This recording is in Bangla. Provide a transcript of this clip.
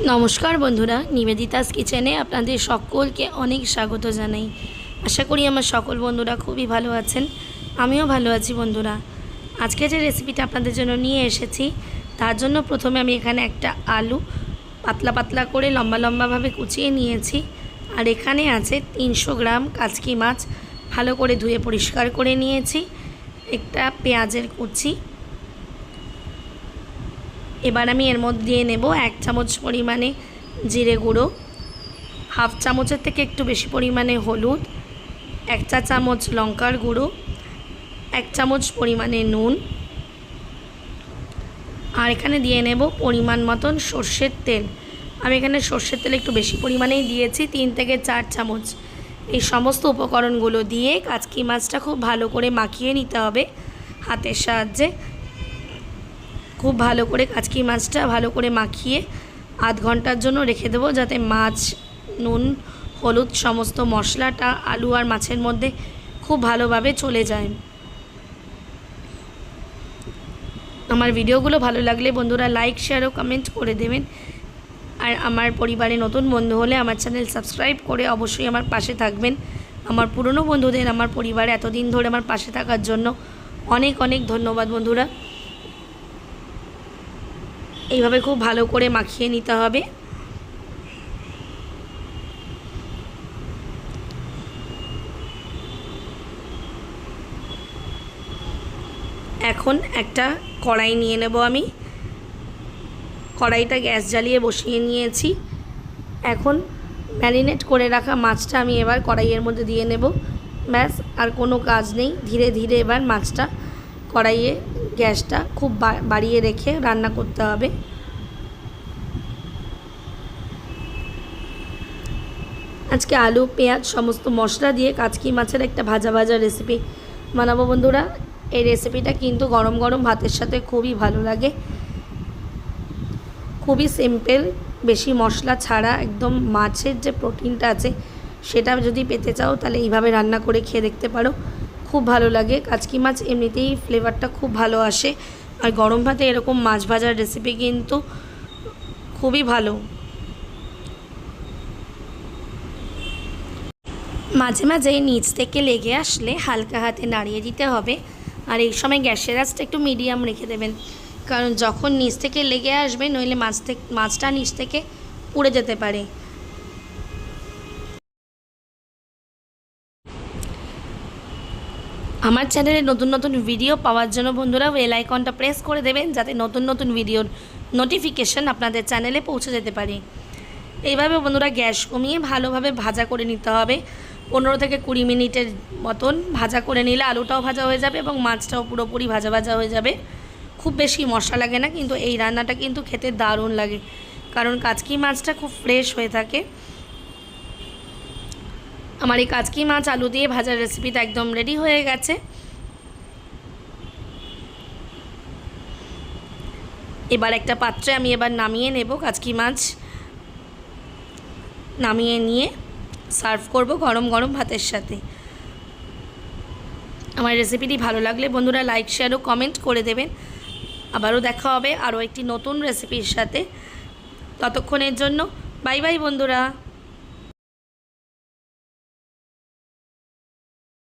নমস্কার বন্ধুরা, নিবেদিতাস কিচেনে আপনাদের সকলকে অনেক স্বাগত জানাই। আশা করি আমার সকল বন্ধুরা খুবই ভালো আছেন। আমিও ভালো আছি বন্ধুরা। আজকে যে রেসিপিটা আপনাদের জন্য নিয়ে এসেছি, তার জন্য প্রথমে আমি এখানে একটা আলু পাতলা পাতলা করে লম্বা লম্বাভাবে কুচিয়ে নিয়েছি। আর এখানে আছে তিনশো গ্রাম কাচকি মাছ ভালো করে ধুয়ে পরিষ্কার করে নিয়েছি। একটা পেঁয়াজের কুচি এবার আমি এর মধ্যে দিয়ে নেব এক চামচ পরিমাণে জিরে গুঁড়ো, হাফ চামচের থেকে একটু বেশি পরিমাণে হলুদ, এক চা চামচ লঙ্কার গুঁড়ো, এক চামচ পরিমাণে নুন আর এখানে দিয়ে নেব পরিমাণ মতন সর্ষের তেল। আমি এখানে সর্ষের তেল একটু বেশি পরিমাণেই দিয়েছি, তিন থেকে চার চামচ। এই সমস্ত উপকরণগুলো দিয়ে কাচকি মাছটা খুব ভালো করে মাখিয়ে নিতে হবে হাতের সাহায্যে। খুব ভালো করে কাচকি মাছটা ভালো করে মাখিয়ে আধ ঘণ্টার জন্য রেখে দেবো যাতে মাছ, নুন, হলুদ সমস্ত মশলাটা আলু আর মাছের মধ্যে খুব ভালোভাবে চলে যায়। আমার ভিডিওগুলো ভালো লাগলে বন্ধুরা লাইক শেয়ার ও কমেন্ট করে দেবেন। আর আমার পরিবারে নতুন বন্ধু হলে আমার চ্যানেল সাবস্ক্রাইব করে অবশ্যই আমার পাশে থাকবেন। আমার পুরনো বন্ধুদের, আমার পরিবারে এতদিন ধরে আমার পাশে থাকার জন্য অনেক অনেক ধন্যবাদ বন্ধুরা। এইভাবে খুব ভালো করে মাখিয়ে নিতে হবে। এখন একটা কড়াই নিয়ে নেব আমি। কড়াইটা গ্যাস জ্বালিয়ে বসিয়ে নিয়েছি। এখন ম্যারিনেট করে রাখা মাছটা আমি এবার কড়াইয়ের মধ্যে দিয়ে নেব। ব্যাস, আর কোনো কাজ নেই। ধীরে ধীরে এবার মাছটা কড়াইয়ে গ্যাসটা খুব বাড়িয়ে রেখে রান্না করতে হবে। আজকে আলু, পেঁয়াজ সমস্ত মশলা দিয়ে কাচকি মাছের একটা ভাজা ভাজা রেসিপি বানাবো বন্ধুরা। এই রেসিপিটা কিন্তু গরম গরম ভাতের সাথে খুবই ভালো লাগে। খুবই সিম্পল বেশি মশলা ছাড়া একদম মাছের যে প্রোটিনটা আছে সেটা যদি পেতে চাও তাহলে এইভাবে রান্না করে খেয়ে দেখতে পারো। খুব ভালো লাগে। কাচকি মাছ এমনিতেই ফ্লেভারটা খুব ভালো আসে। আর গরম ভাতে এরকম মাছ ভাজার রেসিপি কিন্তু খুবই ভালো। মাঝে মাঝে নিচ থেকে লেগে আসলে হালকা হাতে নাড়িয়ে দিতে হবে। আর এই সময় গ্যাসের আঁচটা একটু মিডিয়াম রেখে দেবেন। কারণ যখন নিচ থেকে লেগে আসবে, নইলে মাছ থেকে মাছটা নিচ থেকে পুড়ে যেতে পারে। আমার চ্যানেলে নতুন নতুন ভিডিও পাওয়ার জন্য বন্ধুরা বেল আইকনটা প্রেস করে দেবেন, যাতে নতুন নতুন ভিডিওর নোটিফিকেশান আপনাদের চ্যানেলে পৌঁছে যেতে পারে। এইভাবে বন্ধুরা গ্যাস কমিয়ে ভালোভাবে ভাজা করে নিতে হবে। পনেরো থেকে কুড়ি মিনিটের মতন ভাজা করে নিলে আলুটাও ভাজা হয়ে যাবে এবং মাছটাও পুরোপুরি ভাজা ভাজা হয়ে যাবে। খুব বেশি মশলা লাগে না, কিন্তু এই রান্নাটা কিন্তু খেতে দারুণ লাগে। কারণ কাচকি মাছটা খুব ফ্রেশ হয়ে থাকে। আমার এই কাচকি মাছ আলু দিয়ে ভাজার রেসিপিটা একদম রেডি হয়ে গেছে। এবার একটা পাত্রে আমি এবার নামিয়ে নেব কাচকি মাছ। নামিয়ে নিয়ে সার্ভ করব গরম গরম ভাতের সাথে। আমার রেসিপিটি ভালো লাগলে বন্ধুরা লাইক শেয়ার ও কমেন্ট করে দেবেন। আবারও দেখা হবে আরও একটি নতুন রেসিপির সাথে। ততক্ষণের জন্য বাই বাই বন্ধুরা।